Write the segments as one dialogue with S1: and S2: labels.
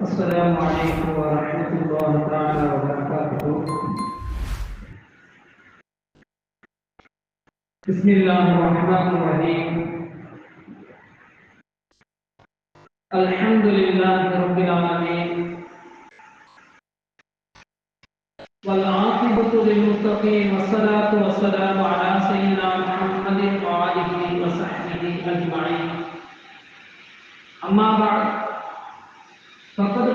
S1: السلام عليكم ورحمة الله تعالى وبركاته. بسم الله الرحمن الرحيم. الحمد لله رب العالمين. والعاقبة للمتقين والصلاة والسلام على سيدنا محمد وآله وصحبه أجمعين. أما بعد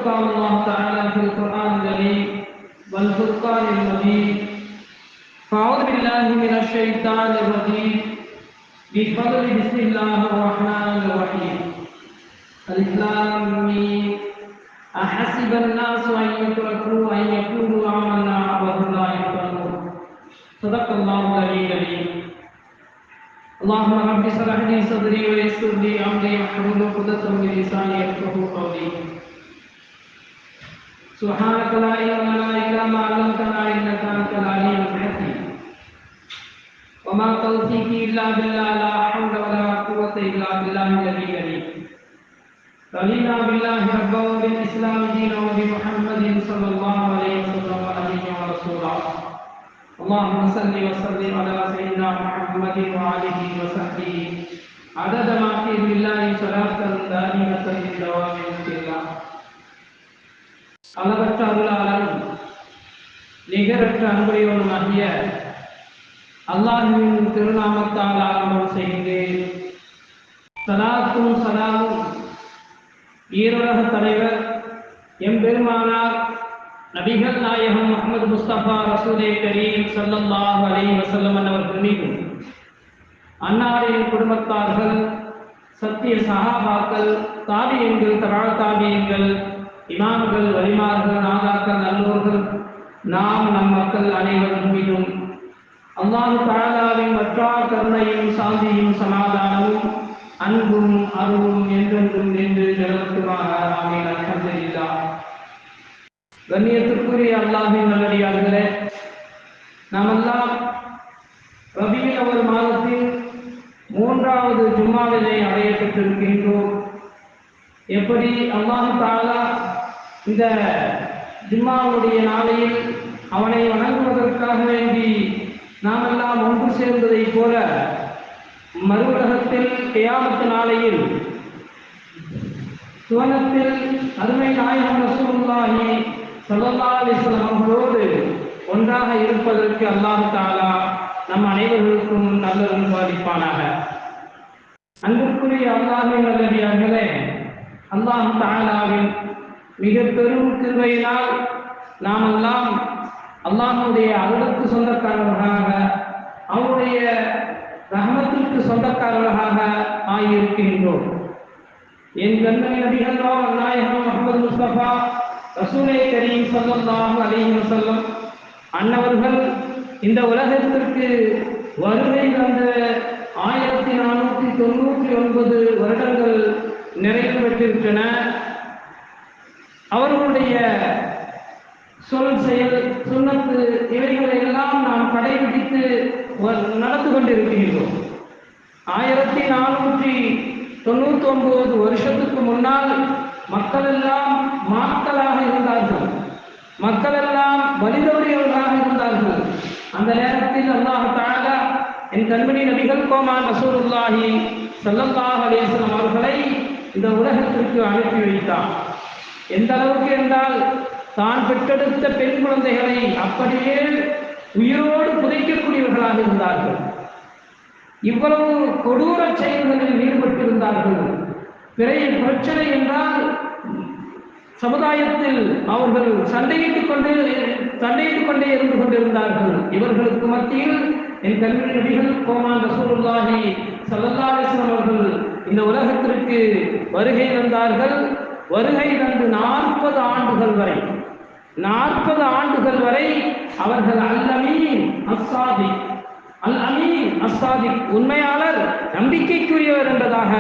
S1: قال الله تعالى في القرآن الكريم والفرقان المبين. فأعوذ بالله من الشيطان الرجيم. بفضل بسم الله الرحمن الرحيم. الإسلام أحسب الناس أن يتركوا أن يقولوا آمنا وهم لا يفتنون صدق الله العلي العظيم. اللهم رب اشرح لي صدري ويسر لي أمري واحلل عقدة من لساني يفقهوا قولي. سبحانك لا علم لنا إلا ما علمتنا إنك أنت العليم الحكيم. وما توفيقي إلا بالله، لا حول ولا قوة إلا بالله العلي العظيم رضينا بالله ربا وبالإسلام دينا وبمحمد صلى الله عليه وسلم نبيا ورسولا اللهم صل وسلم على سيدنا محمد وآله وصحبه. عدد ما في بالله صلاة دائمة للدوام الله. அளவற்ற அருளாளன் நிகரற்ற அன்புடையவனுமாகிய அல்லாஹுவின் திருநாமத்தால் ஆரம்பம் செய்கிறேன். சலாத்தும் சலாமும். ஈருலக தலைவர் எம்பெருமானார் நபிகள் நாயகம் முகமது முஸ்தபா ரசூலே கரீம் ஸல்லல்லாஹு அலி வசல்லம் அவர்கள் மீதும் அன்னாரின் குடும்பத்தார்கள் சத்திய சஹாபாக்கள் தாபியங்கள் தரா தாபியங்கள் இமாம்கள் வலிமார்கள் நாதாக்கள் நல்லோர்கள் நாம் நம் மக்கள் அனைவரும் மீதும் அல்லாஹு தாலாவின் மற்றார் கருணையும் சாந்தியும் சமாதானமும் அன்பும் அருளும் என்றென்றும் நின்று நிலவட்டுமாக ஆமீன். அல்ஹம்துலில்லா கண்ணியத்திற்குரிய அல்லாஹின் நல்லடியார்களே நாமெல்லாம் ரபியில் அவர் மாதத்தில் மூன்றாவது ஜும்மாவினை அடைய பெற்றிருக்கின்றோம் எப்படி அல்லாஹு தாலா இந்த ஜும்மாவுடைய நாளையில் அவனை வணங்குவதற்காக வேண்டி நாமெல்லாம் ஒன்று சேர்ந்ததைப் போல மறு உலகத்தில் நாளையில் சுவனத்தில் அருமை நாயகம் ரசூலுல்லாஹி ஸல்லல்லாஹு அலைஹி அவர்களோடு ஒன்றாக இருப்பதற்கு அல்லாஹ் தாலா நம் அனைவர்களுக்கும் நல்லதும் பாதிப்பானாக. அன்புக்குரிய அல்லாஹின் நல்லடியார்களே அல்லாஹ் தாலாவின் மிக பெரும் கிருபையினால் நாமெல்லாம் அல்லாஹனுடைய அருளுக்கு சொந்தக்காரர்களாக அவருடைய ரஹமத்திற்கு சொந்தக்காரர்களாக ஆகியிருக்கின்றோம். என் கண்மணி நபிகளோ நாயகம் முகமது முஸ்தபா ரசூலை கரீம் ஸல்லல்லாஹு அலைஹி சொல்லம் அன்னவர்கள் இந்த உலகத்திற்கு வருகை வந்த ஆயிரத்தி நானூற்றி தொண்ணூற்றி ஒன்பது வருடங்கள் நிறைவு பெற்றிருக்கின்றன. அவர்களுடைய சொல் செயல் சுண்ணத்து இவைகளை எல்லாம் நாம் கடைபிடித்து நடந்து கொண்டிருக்கின்றோம். ஆயிரத்தி நானூற்றி தொண்ணூத்தி ஒன்பது வருஷத்துக்கு முன்னால் மக்கள் எல்லாம் மாக்களாக இருந்தார்கள். மக்கள் எல்லாம் வலிதவறியவர்களாக இருந்தார்கள். அந்த நேரத்தில் அல்லாஹ் தாழா என் கண்மணி நபிகள் கோமான் உல்லாஹி சல்லல்லாஹ் அலிஸ்லாம் அவர்களை இந்த உலகத்திற்கு அனுப்பி வைத்தார் எந்த அளவுக்கு என்றால் தான் பெற்றெடுத்த பெண் குழந்தைகளை அப்படியே உயிரோடு புதைக்கக்கூடியவர்களாக இருந்தார்கள். இவ்வளவு கொடூர செயல்களில் ஈடுபட்டிருந்தார்கள். பிறைய பிரச்சனை என்றால் சமுதாயத்தில் அவர்கள் சண்டையிட்டுக் கொண்டே சண்டையிட்டுக் கொண்டே இருந்து கொண்டிருந்தார்கள். இவர்களுக்கு மத்தியில் என் கல்வி நபிகள் கோமான் ரசூலுல்லாஹி சல்லல்லாஹிஸ்லாம் அவர்கள் இந்த உலகத்திற்கு வருகை வந்தார்கள் வருகை தந்து நாற்பது ஆண்டுகள் வரை. நாற்பது ஆண்டுகள் வரை அவர்கள் அல் அமீன் அஸ்ஸாதி அல் அமீன் அசாதி உண்மையாளர் நம்பிக்கைக்குரியவர் என்பதாக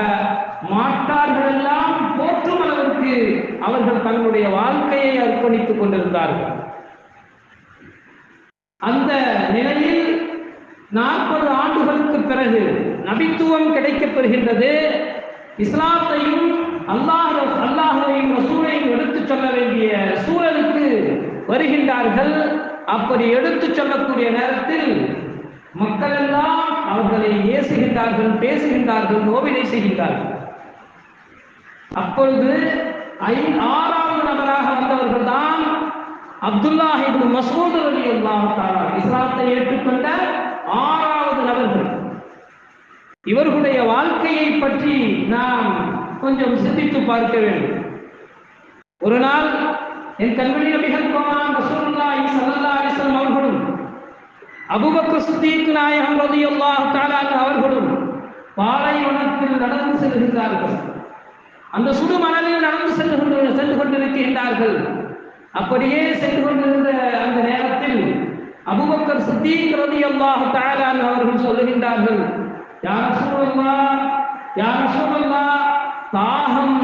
S1: மாட்டார்கள் எல்லாம் போற்றும் அளவிற்கு அவர்கள் தங்களுடைய வாழ்க்கையை அர்ப்பணித்துக் கொண்டிருந்தார்கள். அந்த நிலையில் நாற்பது ஆண்டுகளுக்கு பிறகு நபித்துவம் கிடைக்கப் பெறுகின்றது. இஸ்லாத்தையும் அல்லாஹ் அல்லாஹையும் ரசூலையும் எடுத்துச் சொல்ல வேண்டிய சூழலுக்கு வருகின்றார்கள். அப்படி எடுத்துச் சொல்லக்கூடிய நேரத்தில் மக்கள் எல்லாம் அவர்களை ஏசுகின்றார்கள் பேசுகின்றார்கள் நோவினை செய்கின்றார்கள். அப்பொழுது ஐ ஆறாவது நபராக வந்தவர்கள் தான் அப்துல்லா இப்னு மசூத் அலி அல்லாஹ் தாலா இஸ்லாத்தை ஏற்றுக்கொண்ட ஆறாவது நபர்கள். இவர்களுடைய வாழ்க்கையை பற்றி நாம் கொஞ்சம் சிந்தித்து பார்க்க வேண்டும் ஒரு நாள் என் கண்மணி நபிகள் கோமான் ரசூலுல்லாஹி ஸல்லல்லாஹு அலைஹி வஸல்லம் அவர்களும் அபூபக்கர் சித்திக் நாயகம் ரலியல்லாஹு தஆலா அவர்களும் பாலைவனத்தில் நடந்து செல்கின்றார்கள். அந்த சுடு மணலில் நடந்து சென்று கொண்டு சென்று கொண்டிருக்கின்றார்கள். அப்படியே சென்று கொண்டிருந்த அந்த நேரத்தில் அபூபக்கர் சித்திக் ரலியல்லாஹு தஆலா அவர்கள் சொல்லுகின்றார்கள் யா ரசூலல்லாஹ் யா ரசூலல்லாஹ் தாகம்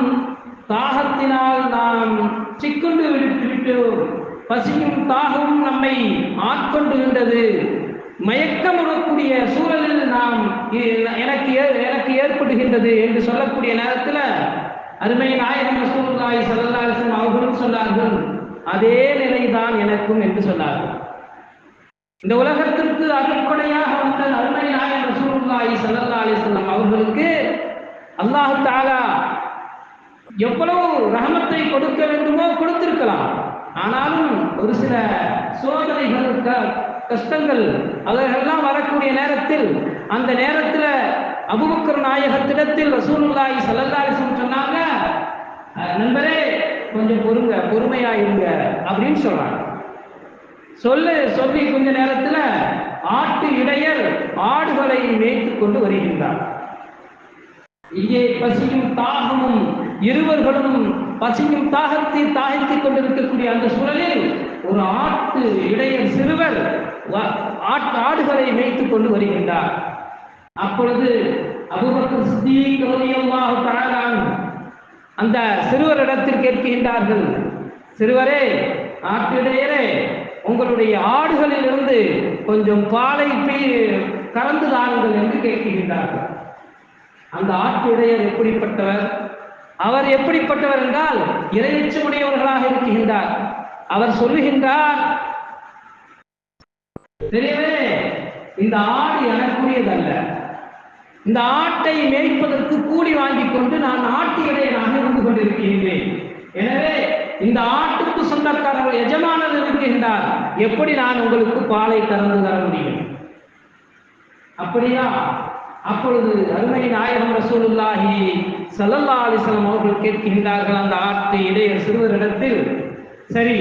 S1: தாகத்தினால் நாம் சிக்கொண்டு விட்டோம் பசியும் தாகமும் நம்மை ஆட்கொண்டு மயக்கம் விடக்கூடிய சூழலில் நாம் எனக்கு எனக்கு ஏற்படுகின்றது என்று சொல்லக்கூடிய நேரத்தில் அருமை நாயகம் ரசூலுல்லாஹி ஸல்லல்லாஹு அவர்களும் சொன்னார்கள் அதே நிலைதான் எனக்கும் என்று சொன்னார்கள். இந்த உலகத்திற்கு அருட்கொடையாக வந்த அருமை நாயகம் ரசூலுல்லாஹி ஸல்லல்லாஹு அலைஹி அவர்களுக்கு அல்லாஹ் தஆலா எவ்வளவு ரஹமத்தை கொடுக்க வேண்டுமோ கொடுத்திருக்கலாம். ஆனாலும் ஒரு சில சோதனைகள் க- கஷ்டங்கள் அதெல்லாம் வரக்கூடிய நேரத்தில் அந்த நேரத்தில் அபுபக்கர் நாயகத்திடத்தில் ரசூலுல்லாஹி சல்லல்லாஹி சொன்னாங்க நண்பரே கொஞ்சம் பொறுங்க பொறுமையா இருங்க அப்படின்னு சொல்றாங்க. சொல்லு சொல்லி கொஞ்ச நேரத்துல ஆட்டு இடையர் ஆடுகளை மேய்த்து கொண்டு வருகின்றார். இங்கே பசியும் தாகமும் இருவர்களும் பசியும் தாகத்தை தாகித்துக் கொண்டிருக்கக்கூடிய அந்த சூழலில் ஒரு ஆட்டு இடையர் சிறுவர் ஆடுகளை மேய்த்துக் கொண்டு வருகின்றார். அப்பொழுது அபுபக்கர் சித்தீக் ரலியல்லாஹு தஆலா அன்ஹு அந்த சிறுவரிடத்தில் கேட்கின்றார்கள் சிறுவரே ஆட்டிடையரே உங்களுடைய ஆடுகளிலிருந்து கொஞ்சம் பாலை பீ- கறந்து தாருங்கள் என்று கேட்கின்றார்கள். அந்த ஆட்டுடையர் எப்படிப்பட்டவர்? அவர் எப்படிப்பட்டவர் என்றால் இரையச்சமுடையவர்களாக இருக்கின்றார். அவர் சொல்லுகின்றார் தெரியவே இந்த ஆடு எனக்குரியதல்ல. இந்த ஆட்டை மேய்ப்பதற்கு கூலி வாங்கிக் கொண்டு நான் ஆட்டு இடையனாக இருந்து கொண்டிருக்கின்றேன். எனவே இந்த ஆட்டுக்கு சொந்தக்காரர்கள் எஜமானர் இருக்கின்றார். எப்படி நான் உங்களுக்கு பாலை கறந்து தர முடியும்? அப்படியா? அப்பொழுது அருமை நாயகம் ரசூலுல்லாஹி சல்லல்லா அலைஹி அவர்கள் கேட்கின்றார்கள் அந்த ஆட்டு இடையர் சிறுவரிடத்தில். சரி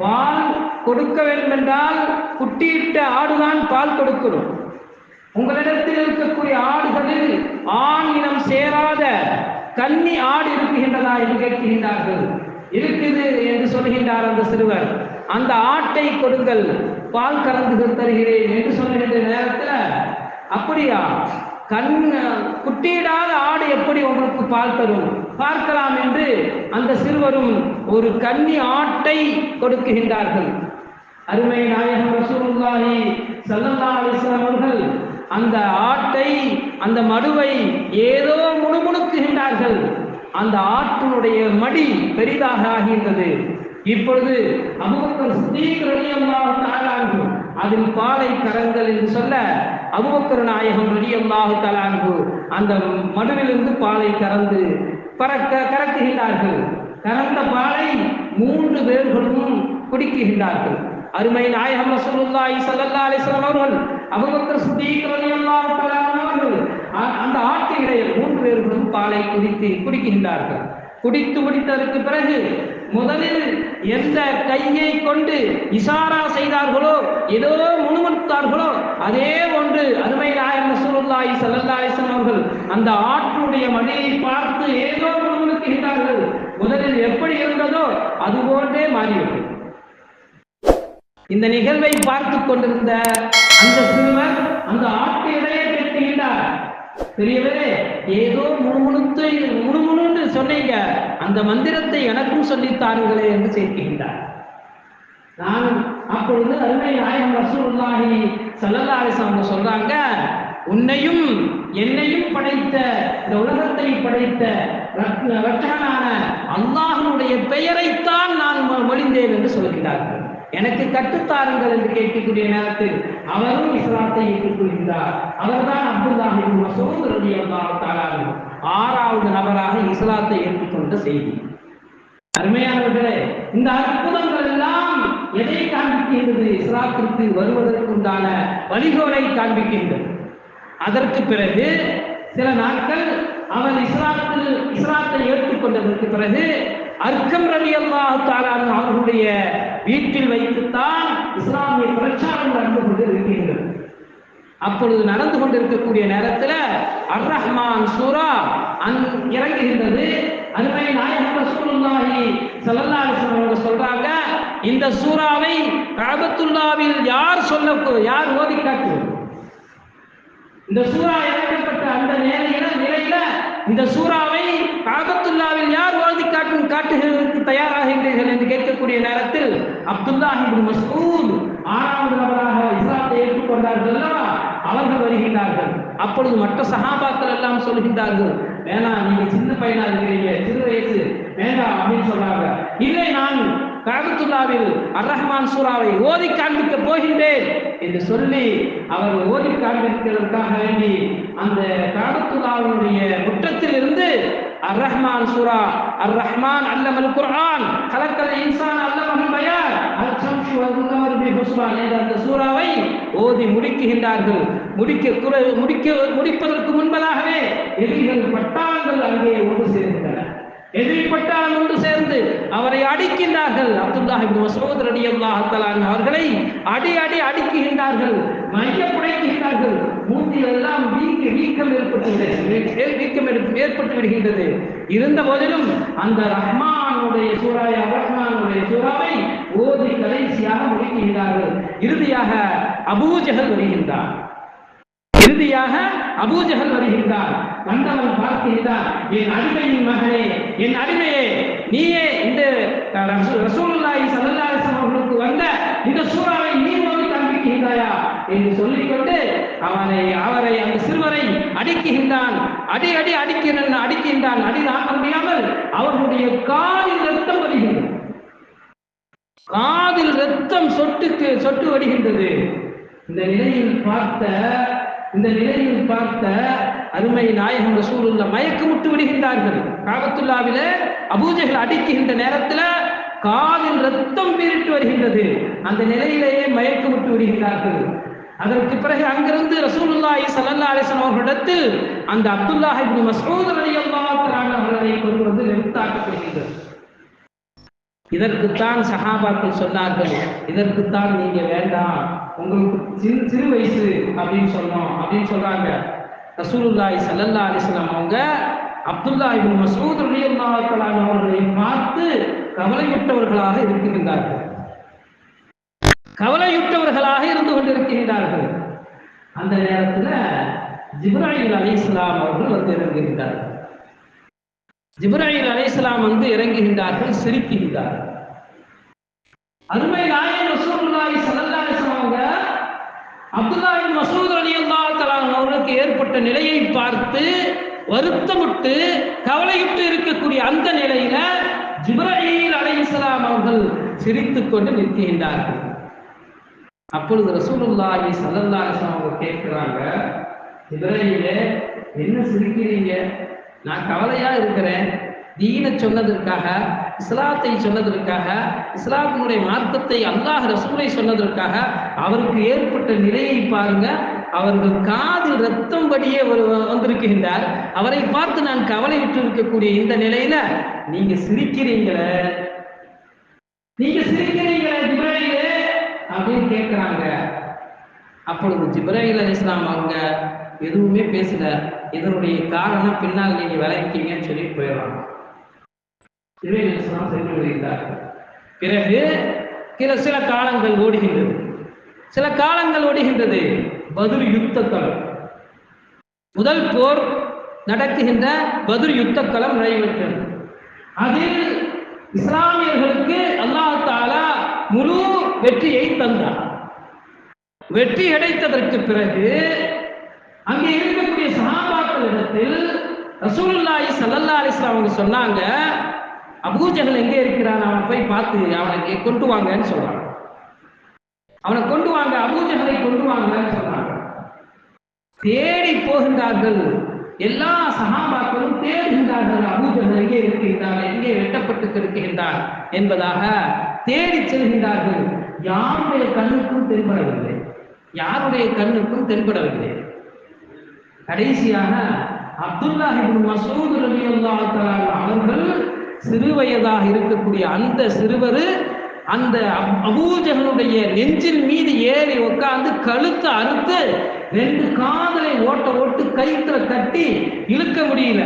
S1: பால் கொடுக்க வேண்டுமென்றால் குட்டியிட்ட ஆடுதான் பால் கொடுக்கணும். உங்களிடத்தில் இருக்கக்கூடிய ஆடுகளில் ஆண் இனம் சேராத கன்னி ஆடு இருக்குகின்றதா என்று கேட்கின்றார்கள். இருக்குது என்று சொல்கின்றார் அந்த சிறுவர். அந்த ஆட்டை கொடுங்கள் பால் கலந்து தருகிறேன் என்று சொல்லுகின்ற நேரத்தில் அப்படியா? கண் குட்டியிடாத ஆடு எப்படி உங்களுக்கு பால் தரும்? பார்க்கலாம் என்று அந்த சிறுவரும் ஒரு கன்னி ஆட்டை கொடுக்குகின்றார்கள். அருமை நாயகம் ரசூலுல்லாஹி ஸல்லல்லாஹு அலைஹி அவர்கள் அந்த ஆட்டை அந்த மடுவை ஏதோ முணுமுணுக்குகின்றார்கள். அந்த ஆட்டினுடைய மடி பெரிதாக ஆகின்றது இப்பொழுது அபூபக்கர் சித்தீக் ரலியல்லாஹு அதில் பாலை கரங்கள் என்று சொல்ல அபுபக்கர் நாயகம் ரலியல்லாஹு தலான்பு அந்த மனுவிலிருந்து பாலை கறந்து பறக்க கறக்குகின்றார்கள். கறந்த பாலை மூன்று பேர்களும் குடிக்குகின்றார்கள். அருமை நாயகம் ரசூலுல்லாஹி ஸல்லல்லாஹு அலைஹி வஸல்லம் அவர்கள் அபூபக்கர் சித்திக் ரலியல்லாஹு தஆலா அவர்கள் அந்த ஆட்டு இடையில் மூன்று பேர்களும் பாலை குடித்து குடிக்கின்றார்கள். குடித்து முடித்ததற்கு பிறகு முதலில் எந்த கையை கொண்டு இசாரா செய்தார்களோ ஏதோ முணுமுணுத்தார்களோ அதே ஒன்று அருமை நாயர் ரசூலுல்லாஹி ஸல்லல்லாஹு அவர்கள் அந்த ஆற்றுடைய மழையை பார்த்து ஏதோ முணுமுணுக்குகின்றார்கள் முதலில் எப்படி இருந்ததோ அதுபோன்றே மாறிவிட்டது. இந்த நிகழ்வை பார்த்து கொண்டிருந்த அந்த சிறுவர் அந்த ஆட்டு இடையே பெரியவரே ஏதோ முணுமுணுத்து முணுமுணுன்னு சொன்னீங்க. அந்த மந்திரத்தை எனக்கும் சொல்லித் தாருங்களே என்று சேர்க்கின்றார். நான் அப்பொழுது அருமை நாயகம் ரசூல்லாஹி ஸல்லல்லாஹு அவங்க சொல்றாங்க உன்னையும் என்னையும் படைத்த இந்த உலகத்தை படைத்த ரத்ன- ரட்சகனான அல்லாஹனுடைய பெயரைத்தான் நான் மொழிந்தேன் என்று சொல்கிறார்கள் எனக்கு கட்டுத்தாருங்கள் என்று கேட்கக்கூடிய நேரத்தில் அவரும் இஸ்லாத்தை ஏற்றுக்கொள்கிறார் அவர்தான் அப்துல்லாஹி மசூத் ரலியல்லாஹு தஆலா ஆறாவது நபராக இஸ்லாத்தை ஏற்றுக்கொண்ட செய்தி. அருமையானவர்களே இந்த அற்புதங்கள் எல்லாம் எதை காண்பிக்கின்றது? இஸ்லாத்திற்கு வருவதற்குண்டான வழிகோலை காண்பிக்கின்றது. அதற்கு பிறகு சில நாட்கள் அவன் இஸ்லாத்தில் இஸ்லாத்தை ஏற்றுக்கொண்டதற்கு பிறகு அர்க்கம் ரவி அல்லாஹ் அவர்களுடைய வீட்டில் வைத்துத்தான் இஸ்லாமிய பிரச்சாரம் நடந்து கொண்டு இருக்கின்றது அப்பொழுது நடந்து கொண்டிருக்கக்கூடிய நேரத்தில் அர் ரஹ்மான் சூரா அந் இறங்குகின்றது. அருமை நாயகம் ரசூலுல்லாஹி ஸல்லல்லாஹு அலைஹி வஸல்லம் அவங்க சொல்றாங்க இந்த சூறாவை கஅபத்துல்லாவில் யார் சொல்ல யார் ஓதி காட்டுவது இந்த சூறா இறக்கப்பட்ட அந்த நேரையில நிலையில இந்த சூறாவை காபத்துல்லாவில் காட்டுகிறதற்கு தயாராகின்றீர்கள் என்று கேட்கக்கூடிய நேரத்தில் அப்துல்லா இப்னு மஸ்ஊத் ஆறாவது நபராக இஸ்லாத்தை ஏற்றுக்கொண்டார்கள் அல்லவா அவர்கள் வருகின்றார்கள். அப்பொழுது மற்ற சகாபாக்கள் எல்லாம் சொல்கின்றார்கள் வேணாம் நீங்க சின்ன பையனா இருக்கிறீங்க சிறு வயசு வேண்டாம் அப்படின்னு சொல்றாங்க. இல்லை நான் காபத்துல்லாவில் அர் ரஹ்மான் சூராவை ஓதி காண்பிக்க போகின்றேன் என்று சொல்லி அவர் ஓதி காண்பிக்கிறதற்காக வேண்டி அந்த காபத்துல்லாவினுடைய முற்றத்தில் இருந்து அர் ரஹ்மான் சூரா அர் ரஹ்மான் அல்லமல் குர்ஆன் கலக்கல் இன்சான் அல்லமல் பயான் அல் ஷம்சு வல் கமர் பி ஹுஸ்பான் என்ற அந்த சூறாவை ஓதி முடிக்குகின்றார்கள். முடிக்க முடிக்க முடிப்பதற்கு முன்பதாகவே எதிரிகள் பட்டாங்கள் அங்கே ஒன்று சேர்ந்தன எதிரி பட்டாளம் ஒன்று சேர்ந்து அவரை அடிக்கின்றார்கள். அப்துல்லாஹ் இப்னு மஸ்ஊத் ரலியல்லாஹு தஆலா அவர்களை அடி அடி அடிக்குகின்றார்கள். மைய புடைக்குகின்றார்கள். மூட்டில் எல்லாம் வீக்க வீக்கம் ஏற்பட்டு வீக்கம் ஏற்பட்டு விடுகின்றது. இருந்த போதிலும் அந்த ரஹ்மானுடைய சூறாய ரஹ்மானுடைய சூறாவை ஓதி கடைசியாக முடிக்குகின்றார்கள் இறுதியாக அபூஜகல் வருகின்றார். இறுதியாக அபூஜகல் வருகின்றார் வந்தவன் பார்க்கின்றார் என் அடிமையின் மகனே என் அடிமையே நீயே இந்த ரசூலுல்லாஹி சல்லல்லாஹு அலைஹி வஸல்லம் அவர்களுக்கு வந்த இந்த சூறாவை நீ ஓதி காண்பிக்கின்றாயா? என்று சொல்லிக்கொண்டு அவனை அவரை அந்த சிறுவரை அடிக்குகின்றான் அடி அடி அடிக்கின்ற அடிக்கின்றான். அடி தாங்க முடியாமல் அவர்களுடைய காலில் ரத்தம் வருகின்றது காதில் ரத்தம் சொட்டுக்கு சொட்டு வருகின்றது இந்த நிலையில் பார்த்த இந்த நிலையில் பார்த்த அருமை நாயகம் ரசூலுல்லா மயக்கமுட்டு விடுகின்றார்கள். காபத்துல்லாவில அபூஜைகள் அடிக்குகின்ற நேரத்துல காலில் ரத்தம் பீரிட்டு வருகின்றது. அந்த நிலையிலேயே மயக்கமுட்டு விடுகின்றார்கள். அதற்கு பிறகு அங்கிருந்து ரசூலுல்லாஹி ஸல்லல்லாஹு அலிசன் அவர்களிடத்தில் அந்த அப்துல்லாஹ் இப்னு மஸ்ஊத் ரலியல்லாஹு தஆலா அவர்களை கொண்டு வந்து நிறுத்தாக்கப்படுகின்றது. இதற்குத்தான் சஹாபாக்கள் சொன்னார்கள் இதற்குத்தான் நீங்க வேண்டாம். உங்களுக்கு சிறு சிறு வயசு அப்படின்னு சொன்னோம். அப்படின்னு சொல்றாங்க. ரசூலுல்லாய் சல்லல்லா அலிஸ்லாம் அவங்க அப்துல்லா இபின் மசூத் ரலியல்லாஹு தஆலா அவர்களை பார்த்து கவலையுற்றவர்களாக இருக்கின்றார்கள். கவலையுற்றவர்களாக இருந்து கொண்டிருக்கின்றார்கள். அந்த நேரத்துல ஜிப்ராயில் அலைஹிஸ்ஸலாம் அவர்கள் வந்து இறங்குகின்றார்கள். ஜிப்ராயில் அலைஹிஸ்ஸலாம் வந்து இறங்குகின்றார்கள் சிரிக்கின்றார்கள். அருமை நாயன் ரசூலுல்லாஹி ஸல்லல்லாஹு மசூத் அலி அல்லா அவர்களுக்கு ஏற்பட்ட நிலையை பார்த்து வருத்தமுட்டு கவலையிட்டு இருக்கக்கூடிய அந்த நிலையில ஜிப்ரஹீல் அலை இஸ்லாம் அவர்கள் சிரித்துக்கொண்டு நிற்கின்றார்கள். அப்பொழுது ரசூலுல்லாஹி ஸல்லல்லாஹு அலைஹி வஸல்லம் அவங்க கேட்கிறாங்க ஜிப்ராயிலே என்ன சிரிக்கிறீங்க? நான் கவலையா இருக்கிறேன். தீனை சொன்னதற்காக இஸ்லாத்தை சொன்னதற்காக இஸ்லாத்தினுடைய மார்க்கத்தை அல்லாஹ் ரசூலை சொன்னதற்காக அவருக்கு ஏற்பட்ட நிலையை பாருங்க. அவர்கள் காது ரத்தம் படியே வந்திருக்கின்றார். அவரை பார்த்து நான் கவலை விட்டு இருக்கக்கூடிய இந்த நிலையில நீங்க சிரிக்கிறீங்களே. நீங்க சிரிக்கிறீங்களே ஜிப்ராயிலே அப்படின்னு கேட்கிறாங்க. அப்பொழுது ஜிப்ராயில் அலிஸ்லாம் அவங்க எதுவுமே பேசல. இதனுடைய காரணம் பின்னால் நீங்க விளக்கிங்கன்னு சொல்லி போயிடுறாங்க. ஜிப்ராயில் சென்று விடுகிறார்கள் பிறகு சில சில காலங்கள் ஓடுகின்றது. சில காலங்கள் ஓடுகின்றது. பதில் யுத்த களம் முதல் போர் நடக்குகின்ற பதில் யுத்த களம் நிறைவேற்றது அதில் இஸ்லாமியர்களுக்கு அல்லாஹ் தாலா முழு வெற்றியை தந்தார். வெற்றி கிடைத்ததற்கு பிறகு அங்கே இருக்கக்கூடிய சஹாபாக்களிடத்தில் ரசூலுல்லாஹி ஸல்லல்லாஹு அலைஹி வஸல்லம் அவங்க சொன்னாங்க அபூஜகல் எங்கே இருக்கிறான்? அவனை போய் பார்த்து அவனை கொண்டு வாங்கன்னு சொல்றாங்க அவனை கொண்டு வாங்க அபூஜகலை கொண்டு வாங்கன்னு சொல்றான். தேடி போகின்றார்கள். எல்லா சகாபாக்களும் தேடுகின்றார்கள் அபூஜகல் எங்கே இருக்கின்றார் எங்கே வெட்டப்பட்டு கிடக்கின்றார் என்பதாக தேடி செல்கின்றார்கள். யாருடைய கண்ணுக்கும் தென்படவில்லை. யாருடைய கண்ணுக்கும் தென்படவில்லை. கடைசியாக அப்துல்லா இப்னு மசூத் ரலியல்லாஹு அவர்கள் சிறு வயதாக இருக்கக்கூடிய அந்த சிறுவர் அந்த அபூஜகனுடைய நெஞ்சின் மீது ஏறி உட்கார்ந்து கழுத்தை அறுத்து ரெண்டு காதலை ஓட்ட ஓட்டு கயித்துல கட்டி இழுக்க முடியல.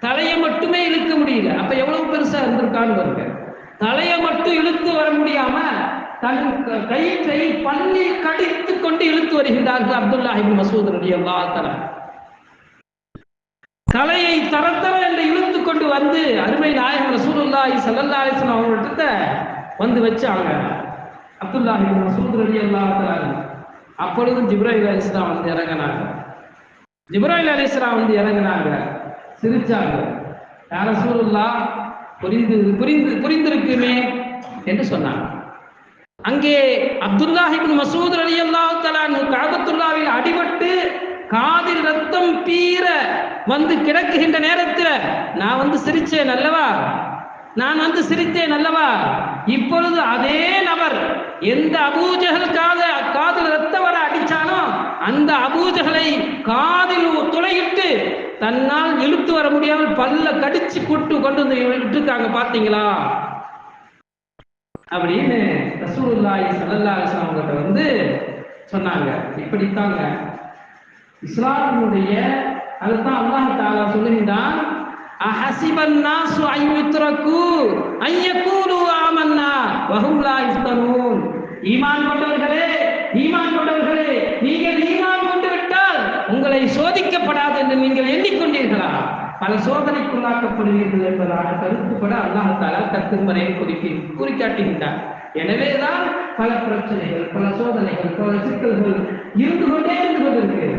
S1: தலையை மட்டுமே இழுக்க முடியல. அப்ப எவ்வளவு பெருசா இருந்திருக்கான்னு பாருங்க. தலையை மட்டும் இழுத்து வர முடியாம தன் கயிற்றை பள்ளி கடித்து கொண்டு இழுத்து வருகின்றார்கள் அப்துல்லாஹிபின் மசூதனுடைய மசூத் தலையை தரத்தர என்று இழுத்து கொண்டு வந்து அருமை நாயகம் ரசூலுல்லாஹி ஸல்லல்லாஹு அலைஹி வஸல்லம் வந்து வச்சாங்க. அப்துல்லாஹி இப்னு மசூத் ரலியல்லாஹு தஆலா அப்பொழுதும் ஜிப்ராயில் அலைஹிஸ்ஸலாம் வந்து இறங்கினாங்க. ஜிப்ராயில் அலைஹிஸ்ஸலாம் வந்து இறங்கினாங்க. சிரிச்சாங்க. யார ரசூலுல்லாஹ் புரிந்து புரிந்து புரிந்திருக்குமே என்று சொன்னாங்க. அங்கே அப்துல்லாஹ் இப்னு மசூத் ரலியல்லாஹு தஆலா காபத்துல்லாவில் அடிபட்டு காதில் ரத்தம் பீர வந்து கிடக்குகின்ற நேரத்தில் நான் வந்து சிரிச்சேன் அல்லவா நான் வந்து சிரித்தேன் அல்லவா இப்பொழுது அதே நபர் எந்த அபூஜகல் காத காதில் ரத்தம் அடிச்சானோ அந்த அபூஜகளை காதில் துளையிட்டு தன்னால் இழுத்து வர முடியாமல் பல்ல கடிச்சு கூட்டு கொண்டு வந்து விட்டுருக்காங்க பாத்தீங்களா அப்படின்னு ரசூலுல்லாஹி ஸல்லல்லாஹு அலைஹி வஸல்லம் வந்து சொன்னாங்க. இப்படித்தாங்க. இஸ்லாமினுடைய அதுதான் அல்லாஹ் தாலா சொல்லுகின்றான் அஹசிபன் நாசு ஐயுத்ரகு யுத்ரகு ஆமன்னா வஹும் லா ஈமான் கொண்டவர்களே ஈமான் கொண்டவர்களே நீங்கள் ஈமான் கொண்டு விட்டால் உங்களை சோதிக்கப்படாது என்று நீங்கள் எண்ணிக்கொண்டீர்களா? பல சோதனைக்குள்ளாக்கப்படுவீர்கள் என்பதாக கருத்துப்பட அல்லாஹ் தாலா குறிக்க குறிக்கி குறிக்காட்டுகின்றார் எனவேதான் பல பிரச்சனைகள் பல சோதனைகள் பல சிக்கல்கள் இருந்து கொண்டே இருந்து கொண்டிருக்கிறது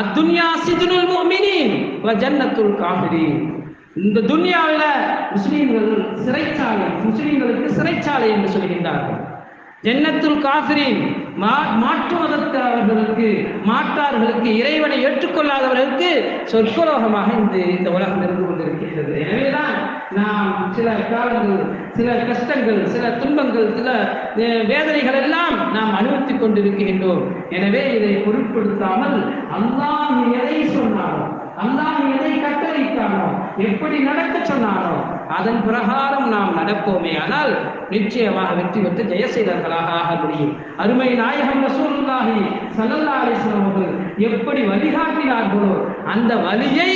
S1: அத்துன்யா சிதுனுல் முஃமினீன் வ ஜன்னத்துல் காஃபிரீன். இந்த துன்யாவில் முஸ்லீம்கள் சிறைச்சாலை முஸ்லீம்களுக்கு சிறைச்சாலை என்று சொல்கின்றார்கள். ஜன்னத்துல் காஃபிரின் மா மாற்று மதத்தவர்களுக்கு மாற்றார்களுக்கு இறைவனை ஏற்றுக்கொள்ளாதவர்களுக்கு சொற்கலோகமாக இந்த இந்த உலகம் இருந்து கொண்டிருக்கின்றது. எனவேதான் நாம் சில காலங்கள் சில கஷ்டங்கள் சில துன்பங்கள் சில வேதனைகள் எல்லாம் நாம் அனுபவித்துக் கொண்டிருக்கின்றோம். எனவே இதை பொருட்படுத்தாமல் அல்லாஹ் எதை சொன்னாலும் அல்லாஹ் எதை கட்டளைத்தானோ எப்படி நடக்க சொன்னானோ அதன் பிரகாரம் நாம் நடப்போமே. ஆனால் நிச்சயமாக வெற்றி பெற்று ஜெயசீலர்களாக ஆக முடியும். அருமை நாயகம் ரசூலுல்லாஹி ஸல்லல்லாஹு அவர்கள் எப்படி வழிகாட்டினார்களோ அந்த வழியை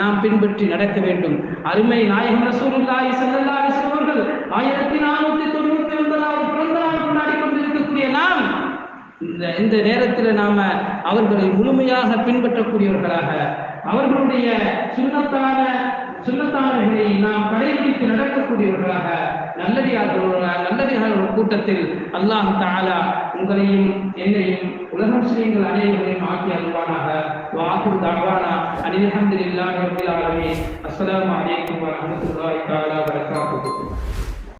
S1: நாம் பின்பற்றி நடக்க வேண்டும். அருமை நாயகம் ரசூலுல்லாஹி ஸல்லல்லாஹு அவர்கள் ஆயிரத்தி நானூத்தி தொண்ணூத்தி ஒன்பதாவது பிறந்த நாள் கொண்டாடி கொண்டிருக்கக்கூடிய நாம் இந்த இந்த நேரத்தில் நாம அவர்களை முழுமையாக பின்பற்றக்கூடியவர்களாக அவர்களுடைய சுண்ணத்தான சுண்ணத்தானங்களை நாம் கடைபிடித்து நடக்கக்கூடியவர்களாக நல்லடியார்களோட நல்லடியார்கள் கூட்டத்தில் அல்லாஹ் தாலா உங்களையும் என்னையும் உலக முஸ்லீம்கள் அனைவரையும் ஆக்கி அல்வானாக வாக்கு தாழ்வானா அனில் இல்லாத அஸ்லாம் ஆலமீன். அஸ்ஸலாமு அலைக்கும் வரஹ்மத்துல்லாஹி